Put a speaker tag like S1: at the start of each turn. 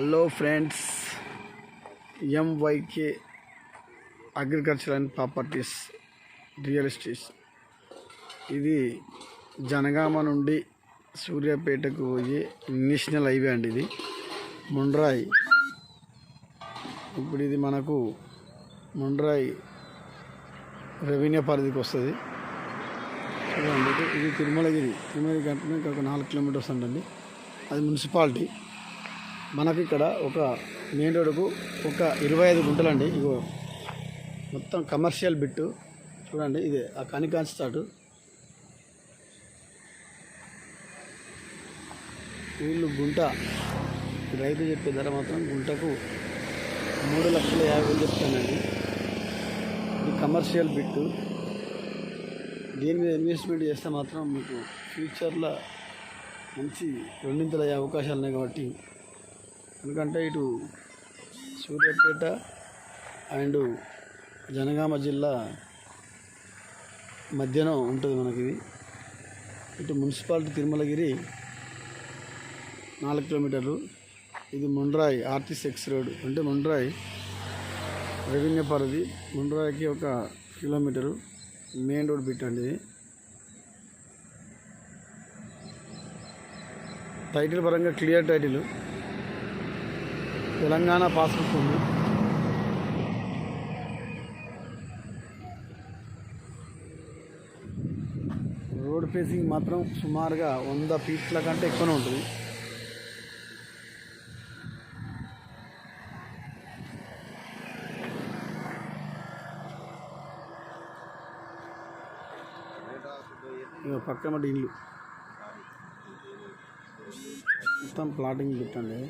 S1: Hello friends MYK agriculture and properties real estate ఇది జనగామ నుండి సూర్యాపేటకు పోయే నేషనల్ హైవే అండి ఇది. ముండ్రాయి. ఇప్పుడు ఇది మనకు ముండ్రాయి రెవెన్యూ పరిధికి వస్తుంది. ఇది- తిరుమలగిరి. తిరుమలగిరి అంటే ఒక నాలుగు కిలోమీటర్స్ ఉందండి అది మున్సిపాలిటీ. మనకి ఇక్కడ ఒక మెయిన్ రోడ్డుకు ఒక ఇరవై ఐదు గుంటలండి. ఇగో మొత్తం కమర్షియల్ బిట్టు. చూడండి ఇది ఆ కనికాన్ స్టార్ట్ వీళ్ళు గుంట రైతు చెప్పే ధర మాత్రం గుంటకు మూడు లక్షల యాభై వేలు చెప్తానండి. ఇది కమర్షియల్ బిట్టు. దీని మీద ఇన్వెస్ట్మెంట్ చేస్తే మాత్రం మీకు ఫ్యూచర్లో మంచి రెండింతలు అయ్యే అవకాశాలు ఉన్నాయి కాబట్టి ఎందుకంటే ఇటు సూర్యాపేట అండ్ జనగామ జిల్లా మధ్యన ఉంటుంది మనకి ఇది. ఇటు మున్సిపాలిటీ తిరుమలగిరి నాలుగు కిలోమీటర్లు. ఇది ముండ్రాయి ఆర్టీసీ ఎక్స్ రోడ్. అంటే ముండ్రాయి రెవెన్యూ పరిధి ముండ్రాయికి ఒక కిలోమీటరు మెయిన్ రోడ్ పెట్టండి అండి ఇది. టైటిల్ పరంగా క్లియర్ టైటిల్. తెలంగాణ పాస్బుక్ ఉంది రోడ్ ఫేసింగ్ మాత్రం సుమారుగా వంద ఫీట్ల కంటే ఎక్కువనే ఉంటుంది. పక్కన ఇల్లు మొత్తం ప్లాటింగ్ పెట్టండి.